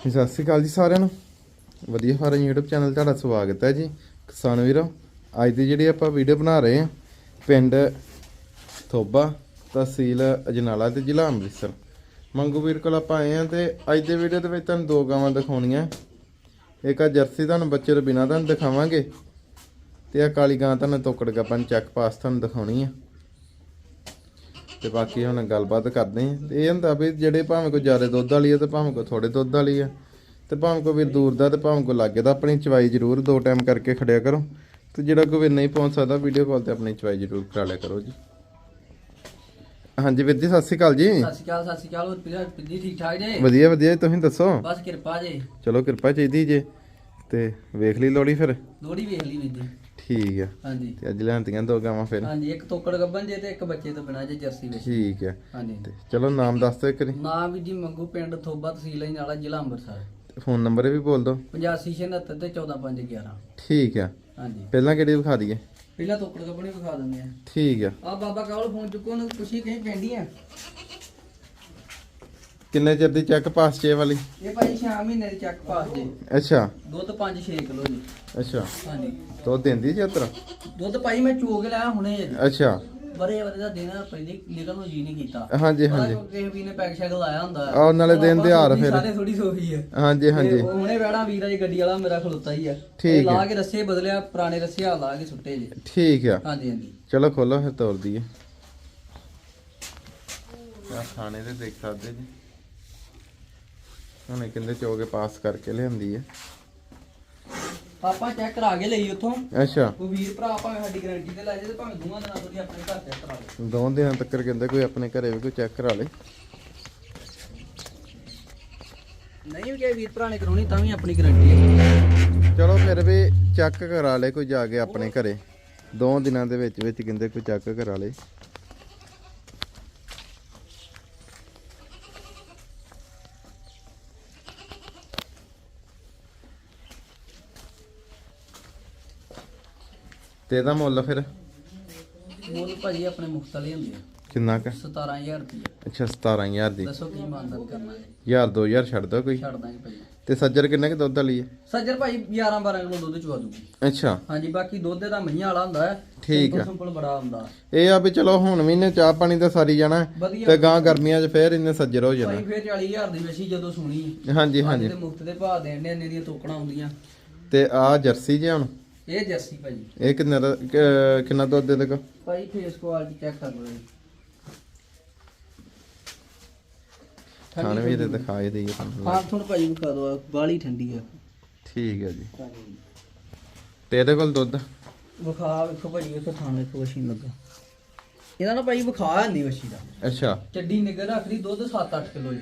ਸਤਿ ਸ਼੍ਰੀ ਅਕਾਲ ਜੀ ਸਾਰਿਆਂ ਨੂੰ। ਵਧੀਆ ਫਾਰਮ YouTube ਚੈਨਲ ਤੁਹਾਡਾ ਸਵਾਗਤ ਹੈ ਜੀ। ਕਿਸਾਨ ਵੀਰੋ, ਅੱਜ ਦੀ ਜਿਹੜੀ ਆਪਾਂ ਵੀਡੀਓ ਬਣਾ ਰਹੇ ਹਾਂ, ਪਿੰਡ ਥੋਬਾ ਤਹਿਸੀਲ ਅਜਨਾਲਾ ਤੇ ਜ਼ਿਲ੍ਹਾ ਅੰਮ੍ਰਿਤਸਰ। ਮੰਗੂ ਵੀਰ ਕੋਲ ਆਪਾਂ ਆਏ ਹਾਂ ਤੇ ਅੱਜ ਦੇ ਵੀਡੀਓ ਦੇ ਵਿੱਚ ਤੁਹਾਨੂੰ ਦੋ ਗਾਵਾਂ ਦਿਖਾਉਣੀਆਂ। ਇੱਕ ਆ ਜਰਸੀ ਤੁਹਾਨੂੰ ਬੱਚੇ ਤੋਂ ਬਿਨਾਂ ਤੁਹਾਨੂੰ ਦਿਖਾਵਾਂਗੇ ਤੇ ਆ ਕਾਲੀ ਗਾਂ ਤੁਹਾਨੂੰ ਤੋਕੜ ਗੱਪਨ ਚੱਕ ਪਾਸ ਤੁਹਾਨੂੰ ਦਿਖਾਉਣੀ ਆ। ਤੇ ਬਾਕੀ ਹੁਣ ਗੱਲਬਾਤ ਕਰਦੇ ਆਂ ਤੇ ਇਹ ਹੁੰਦਾ ਵੀ ਜਿਹੜੇ ਭਾਵੇਂ ਕੋਈ ਜ਼ਿਆਦਾ ਦੁੱਧ ਵਾਲੀ ਆ ਤੇ ਭਾਵੇਂ ਕੋਈ ਥੋੜੇ ਦੁੱਧ ਵਾਲੀ ਆ। ਤੇ ਭਾਵੇਂ ਕੋਈ ਵੀਰ ਦੂਰ ਦਾ ਤੇ ਭਾਵੇਂ ਕੋਈ ਲਾਗੇ ਦਾ ਆਪਣੀ ਚਵਾਈ ਜ਼ਰੂਰ ਦੋ ਟਾਈਮ ਕਰਕੇ ਖੜਿਆ ਕਰੋ। ਤੇ ਜਿਹੜਾ ਕੋਈ ਵੀਰ ਨਹੀਂ ਪਹੁੰਚ ਸਕਦਾ ਵੀਡੀਓ ਕਾਲ ਤੇ ਆਪਣੀ ਚਵਾਈ ਜ਼ਰੂਰ ਕਰਾ ਲਿਆ ਕਰੋ ਜੀ। ਹਾਂਜੀ ਵੀਰ ਜੀ ਸਤਿ ਸ਼੍ਰੀ ਅਕਾਲ ਜੀ। ਸਤਿ ਸ਼੍ਰੀ ਅਕਾਲ ਸਤਿ ਸ਼੍ਰੀ ਅਕਾਲ। ਹੋਰ ਪਿੱਜੀ ਠੀਕ ਠਾਕ ਜੇ? ਵਧੀਆ ਵਧੀਆ। ਤੁਸੀਂ ਦੱਸੋ? ਬਸ ਕਿਰਪਾ ਜੇ। ਚਲੋ ਕਿਰਪਾ ਚਾਹੀਦੀ ਜੇ। ਤੇ ਵੇਖ ਲਈ ਲੋੜੀ ਫਿਰ? ਲੋੜੀ ਵੇਖ ਲਈ ਵੀਰ ਜੀ। ਠੀਕ ਆ। ਹਾਂਜੀ। ਤੇ ਅੱਜ ਲਿਆਂਦੀਆਂ ਦੋ ਗਾਵਾਂ ਫਿਰ। ਹਾਂਜੀ ਇੱਕ ਤੋਕੜ ਗੱਬਨ ਜੇ ਤੇ ਇੱਕ ਬੱਚੇ ਤੋਂ ਬਿਨਾ ਜੇ ਜਰਸੀ ਵਿੱਚ। ਠੀਕ ਆ। ਹਾਂਜੀ। ਤੇ ਚਲੋ ਨਾਮ ਦੱਸ ਦਿਓ ਇੱਕ ਵਾਰੀ। ਨਾਮ ਵੀ ਜੀ ਮੰਗੂ ਪਿੰਡ ਥੋਬਾ ਤਹਿਸੀਲ ਹੀ ਨਾਲਾ ਜ਼ਿਲ੍ਹਾ ਅੰਮ੍ਰਿਤਸਰ। ਫੋਨ ਨੰਬਰ ਵੀ ਬੋਲ ਦਿਓ। 8569 ਤੇ 14511 ਠੀਕ ਆ। ਹਾਂਜੀ। ਪਹਿਲਾਂ ਕਿਹੜੀ ਵਿਖਾ ਦਈਏ? ਪਹਿਲਾਂ ਤੋਕੜ ਗੱਬਨ ਹੀ ਵਿਖਾ ਦਿੰਦੇ ਆ। ਠੀਕ ਆ। ਆ ਬਾਬਾ ਕਾਲ ਫੋਨ ਚੁੱਕੋ ਨੂੰ ਖੁਸ਼ੀ ਕਹੀਂ ਪੈਂਦੀ ਆ। ਕਿੰਨੇ ਚਿਰ ਦੀ ਚੈੱਕ ਪਾਸ ਚੇ ਵਾਲੀ? ਇਹ ਭਾਈ 6 ਮਹੀਨੇ ਦੀ ਚੱਕ ਪਾਸ ਜੇ। ਅੱਛਾ। ਦੁੱਧ 5-6 ਕਿਲੋ ਜੀ। ਅੱਛਾ। ਹਾਂਜੀ। ਤੋ ਦਿੰਦੀ ਜੇ ਉਤਰ? ਦੁੱਧ ਭਾਈ ਮੈਂ ਚੋਗ ਲਿਆ ਹੁਣੇ ਜੀ ਅੱਛਾ। ਬਰੇ ਬਰੇ ਦਾ ਦਿਨ ਪਹਿਲੇ ਨਿਕਲ ਨੂੰ ਜੀ ਨਹੀਂ ਕੀਤਾ। ਹਾਂਜੀ ਹਾਂਜੀ। ਕਿਸੇ ਵੀ ਨੇ ਪੈਕ ਸ਼ੈਕ ਲਾਇਆ ਹੁੰਦਾ। ਹੈ। ਆਹ ਨਾਲੇ ਦਿਨ ਆਪਾਂ ਦਿਹਾੜ ਫਿਰ। ਸਾਰੇ ਥੋੜੀ ਸੋਫੀ ਹੈ ਹਾਂਜੀ ਹਾਂਜੀ। ਤੇ ਹੁਣੇ ਬੈੜਾ ਵੀਰਾ ਜੀ ਗੱਡੀ ਵਾਲਾ ਮੇਰਾ ਖਲੋਤਾ ਹੀ ਆ। ਠੀਕ ਇਹ ਲਾ ਹੈ। ਕੇ ਰੱਸੇ ਬਦਲਿਆ ਪੁਰਾਣੇ ਰੱਸੇ ਆ ਲਾ ਕੇ ਸੁੱਟੇ ਜੀ। ਠੀਕ ਆ। ਹਾਂਜੀ ਹਾਂਜੀ। ਚਲੋ ਖੋਲੋ ਫਿਰ ਤੋਰ ਦਈਏ ਆ ਖਾਣੇ ਤੇ ਦੇਖ ਸਕਦੇ ਜੀ। ਹੁਣੇ ਕਹਿੰਦੇ ਚੋਗੇ ਪਾਸ ਕਰਕੇ ਲਿਆਂਦੀ ਹੈ ਆਪਾਂ ਚੈੱਕ ਕਰਾ ਕੇ ਲਈ ਉੱਥੋਂ। ਅੱਛਾ। ਕੋਈ ਵੀਰ ਭਰਾ ਭਾਵੇਂ ਸਾਡੀ ਗਾਰੰਟੀ ਤੇ ਲੈ ਜੇ ਤੇ ਭਾਵੇਂ ਦੋਵਾਂ ਦਿਨਾਂ ਤੋਂ ਆਪਣੇ ਘਰ ਚੈੱਕ ਕਰਾ ਲਓ। ਦੋ ਦਿਨਾਂ ਤੱਕ ਕਹਿੰਦੇ ਕੋਈ ਆਪਣੇ ਘਰੇ ਵੀ ਕੋਈ ਚੈੱਕ ਕਰਾ ਲੇ। ਨਹੀਂ ਕਿਸੇ ਵੀਰ ਭਰਾ ਨੇ ਕਰਾਉਣੀ ਤਾਂ ਵੀ ਆਪਣੀ ਗਾਰੰਟੀ ਹੈ। ਚਲੋ ਫਿਰ ਵੀ ਚੈੱਕ ਕਰਾ ਲੇ ਕੋਈ ਜਾ ਕੇ ਆਪਣੇ ਘਰੇ। ਦੋ ਦਿਨਾਂ ਦੇ ਵਿੱਚ ਵਿੱਚ ਕਹਿੰਦੇ ਕੋਈ ਚੈੱਕ ਕਰਾ ਲੇ। ਤੇ ਇਹਦਾ ਮੁੱਲ ਫਿਰ? ਮੁੱਲ ਭਾਜੀ ਆਪਣੇ ਮੁਫਤ ਵਾਲੇ ਹੁੰਦੇ ਆ। ਕਿੰਨਾ ਕ? 17000 ਰੁਪਏ ਅੱਛਾ 17000 ਦੀ। ਦੱਸੋ ਕੀ ਮਾਨਦਾਨ ਕਰਨਾ ਹੈ। ਯਾਰ 2000 ਛੱਡ ਦੋ ਕੋਈ। ਛੱਡ ਦਾਂਗੇ ਭਾਜੀ। ਤੇ ਸੱਜਰ ਕਿੰਨੇ ਕ ਦੁੱਧ ਵਾਲੀ ਹੈ? ਸੱਜਰ ਭਾਈ 11 12 ਕਿਲੋ ਦੁੱਧ ਚਵਾ ਦੂਗੀ। ਅੱਛਾ। ਹਾਂਜੀ ਬਾਕੀ ਦੁੱਧ ਦਾ ਮਹੀਆਂ ਵਾਲਾ ਹੁੰਦਾ ਹੈ। ਠੀਕ ਆ। ਸਿੰਪਲ ਬੜਾ ਹੁੰਦਾ। ਇਹ ਆ ਵੀ ਚਲੋ ਹੁਣ ਵੀ ਨੇ ਚਾਹ ਪਾਣੀ ਤਾਂ ਸਾਰੀ ਜਾਣਾ ਤੇ ਗਾਂ ਗਰਮੀਆਂ 'ਚ ਫੇਰ ਇਹਨੇ ਸੱਜਰ ਹੋ ਭਾਈ ਜਾਣਾ ਫੇਰ 40000 ਦੀ ਵਸ਼ੀ ਜਦੋਂ ਸੁਣੀ। ਹਾਂਜੀ ਹਾਂਜੀ। ਤੇ ਮੁਫਤ ਦੇ ਭਾਅ ਦੇਣ ਨੇ ਇੰਨੇ ਦੀਆਂ ਤੋਕੜਾਂ ਆਉਂਦੀਆਂ ਤੇ ਆ ਜਰਸੀ ਜੇ ਹੁਣ। ਇਹ ਜਰਸੀ ਭਾਜੀ। ਇਹ ਕਿੰਨਾ ਦਾ- ਕ- ਕਿੰਨਾ ਦੁੱਧ ਦੇ ਦੇਗਾ? ਭਾਈ ਫੇਸ ਕੁਆਲਿਟੀ ਚੈੱਕ ਕਰ ਲਓ ਜੀ। ਖਾਣ ਵੀ ਤੇ ਦਿਖਾਏ ਦੇਈਏ ਤੁਹਾਨੂੰ। ਹਾਂ ਤੁਹਾਨੂੰ ਭਾਈ ਵਿਖਾ ਦੋ ਬਾਲੀ ਠੰਡੀ ਆ। ਠੀਕ ਹੈ ਜੀ। ਤੇ ਇਹਦੇ ਕੋਲ ਦੁੱਧ? ਵਿਖਾ ਵੇਖੋ ਭਾਜੀ ਵੇਖੋ ਥਾਂ ਵੇਖੋ ਵਸ਼ੀ ਲੱਗਾ। ਇਹਦਾ ਨਾ ਭਾਈ ਵਿਖਾ ਨਹੀਂ ਵਸ਼ੀ ਦਾ। ਅੱਛਾ। ਚੱਡੀ ਨਿਗਰ ਰੱਖਦੀ ਦੁੱਧ 7-8 ਕਿਲੋ ਜੀ।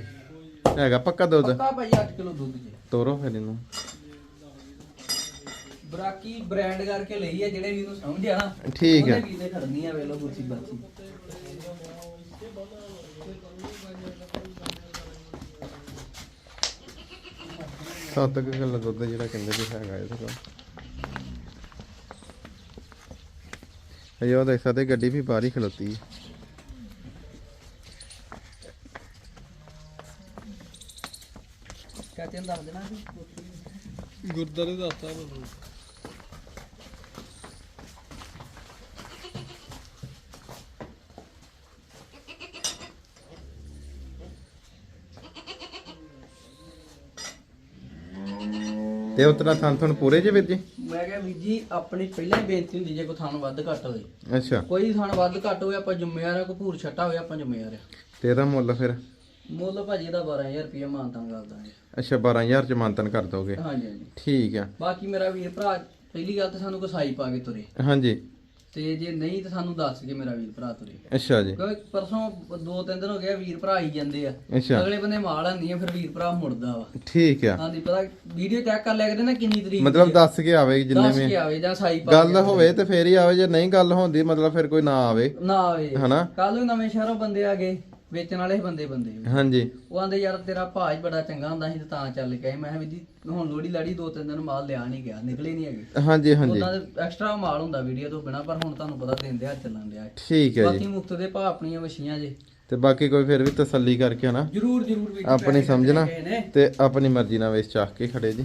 ਹੈਗਾ ਪੱਕਾ ਦੁੱਧ? ਪੱਕਾ ਭਾਈ 8 ਕਿਲੋ ਦੁੱਧ ਜੀ। ਤੋਰੋ ਫਿਰ ਇਹਨੂੰ। ਬਰਾਕੀ ਬ੍ਰਾਂਡ ਕਰਕੇ ਲਈ ਹੈ ਜਿਹੜੇ ਵੀ ਨੂੰ ਸਮਝ ਆ ਨਾ ਠੀਕ ਹੈ ਉਹਦੇ ਵੀ ਦੇ ਖੜਨੀ ਆ ਵੇਲੋ ਗੁੱਸੀ ਬੱਚੀ ਸੱਤ ਕੁ ਕਿਲੋ ਦੁੱਧ ਜਿਹੜਾ ਕਹਿੰਦੇ ਵੀ ਹੈਗਾ ਇਹਦੇ ਕੋਲ। ਇਹ ਉਹ ਦੇਖ ਸਕਦੇ ਗੱਡੀ ਵੀ ਬਾਹਰ ਹੀ ਖਲੋਤੀ ਹੈ ਚਾਚੇ ਨੂੰ ਦੱਸ ਦੇਣਾ ਸੀ? ਗੁਰਦਾਰੇ ਦਾ ਹੱਥਾ ਤੇ ਉਤਰਾ ਥਾਂ ਤੁਹਾਨੂੰ ਪੂਰੇ ਜੇ ਵੀਰ ਜੀ? ਮੈਂ ਕਿਹਾ ਵੀਰ ਜੀ ਆਪਣੀ ਪਹਿਲਾਂ ਹੀ ਬੇਨਤੀ ਹੁੰਦੀ ਜੇ ਕੋਈ ਥਾਂ ਵੱਧ ਘੱਟ ਹੋਵੇ। ਅੱਛਾ। ਕੋਈ ਥਾਂ ਵੱਧ ਘੱਟ ਹੋਵੇ ਆਪਾਂ ਜ਼ਿੰਮੇਵਾਰ ਆ ਕੋਈ ਭੂਰ ਛੱਟਾ ਹੋਵੇ ਆਪਾਂ ਜ਼ਿੰਮੇਵਾਰ ਆ। ਤੇ ਇਹਦਾ ਮੁੱਲ ਫਿਰ? ਮੁੱਲ ਭਾਜੀ ਦਾ 12000 ਰੁਪਏ ਮਾਨਤਾਂ ਕਰ ਦਾਂਗੇ। ਅੱਛਾ 12000 ਚ ਮੰਤਨ ਕਰ ਦੋਗੇ। ਹਾਂਜੀ ਹਾਂਜੀ। ਠੀਕ ਆ। ਬਾਕੀ ਮੇਰਾ ਵੀਰ ਭਰਾ ਪਹਿਲੀ ਗੱਲ ਤਾਂ ਸਾਨੂੰ ਕਸਾਈ ਪਾ ਕੇ ਤੁਰੇ। ਹਾਂਜੀ। ਤੇ ਜੇ ਨਹੀਂ ਤਾਂ ਸਾਨੂੰ ਦੱਸ ਕੇ ਮੇਰਾ ਵੀਰ ਭਰਾ ਤੁਰੇ। ਅੱਛਾ ਜੀ। ਕਿਉਂਕਿ ਪਰਸੋਂ ਦੋ ਤਿੰਨ ਦਿਨ ਹੋ ਗਏ ਵੀਰ ਭਰਾ ਆਈ ਜਾਂਦੇ ਆ। ਅੱਛਾ। ਅਗਲੇ ਬੰਦੇ ਮਾਲ ਆਂਦੀ ਆ ਫਿਰ ਵੀਰ ਭਰਾ ਮੁੜਦਾ ਵਾ। ਠੀਕ ਆ। ਹਾਂਜੀ ਪਤਾ ਵੀਡੀਓ ਚੈੱਕ ਕਰ ਲਿਆ ਕਰਦੇ ਨਾ ਕਿੰਨੀ ਤਰੀਕ ਮਤਲਬ ਦੀ ਆ। ਦੱਸ ਕੇ ਆਵੇ ਜਿੰਨੇ ਦੱਸ ਵੀ ਕੇ ਆਵੇ ਜਾਂ ਸਾਈ ਪਾ ਗੱਲ ਕੇ ਹੋਵੇ ਤੇ ਫੇਰ ਹੀ ਆਵੇ ਜੇ ਨਹੀਂ ਗੱਲ ਹੁੰਦੀ ਮਤਲਬ ਫਿਰ ਕੋਈ ਨਾ ਆਵੇ। ਨਾ ਆਵੇ। ਹਨਾ? ਕੱਲ ਨੂੰ ਨਵੇਂ ਸ਼ਹਿਰੋਂ ਬੰਦੇ ਆ ਗਏ। ਵੇਚਣ ਵਾਲੇ ਬੰਦੇ ਬੰਦੇ। ਹਾਂਜੀ। ਉਹ ਆਂਦੇ ਯਾਰ ਤੇਰਾ ਹੀ ਬੜਾ ਚੰਗਾ ਹੁੰਦਾ ਸੀ ਤੇ ਤਾਂ ਚੱਲ ਕੇ ਆਏ। ਮੈਂ ਕਿਹਾ ਵੀ ਜੀ ਹੁਣ ਲੋੜੀ ਲਾੜੀ ਦੋ ਤਿੰਨ ਦਿਨ ਮਾਲ ਲਿਆ ਨਹੀਂ ਗਿਆ ਨਿਕਲੇ ਨਹੀਂ ਹੈਗੇ। ਹਾਂਜੀ ਹਾਂਜੀ। ਉਹਨਾਂ ਦੇ ਐਕਸਟਰਾ ਮਾਲ ਹੁੰਦਾ ਵੀਡੀਓ ਤੋਂ ਬਿਨਾ ਪਰ ਹੁਣ ਤੁਹਾਨੂੰ ਪਤਾ ਦਿੰਦੇ ਆ ਚੱਲਣ ਡਿਆ। ਹੈ। ਠੀਕ ਹੈ ਜੀ। ਬਾਕੀ ਮੁਫਤ ਦੇ ਭਾਅ ਆਪਣੀਆਂ ਮਸ਼ੀਆਂ ਜੇ। ਤੇ ਬਾਕੀ ਕੋਈ ਫਿਰ ਵੀ ਤਸੱਲੀ ਕਰਕੇ ਹਨਾ? ਜਰੂਰ ਜਰੂਰ ਵੀ ਆਪਣੀ ਸਮਝਣਾ ਤੇ ਆਪਣੀ ਮਰਜ਼ੀ ਨਾਲ ਵੇਚ ਚਾਹ ਕੇ ਖੜੇ ਜੀ।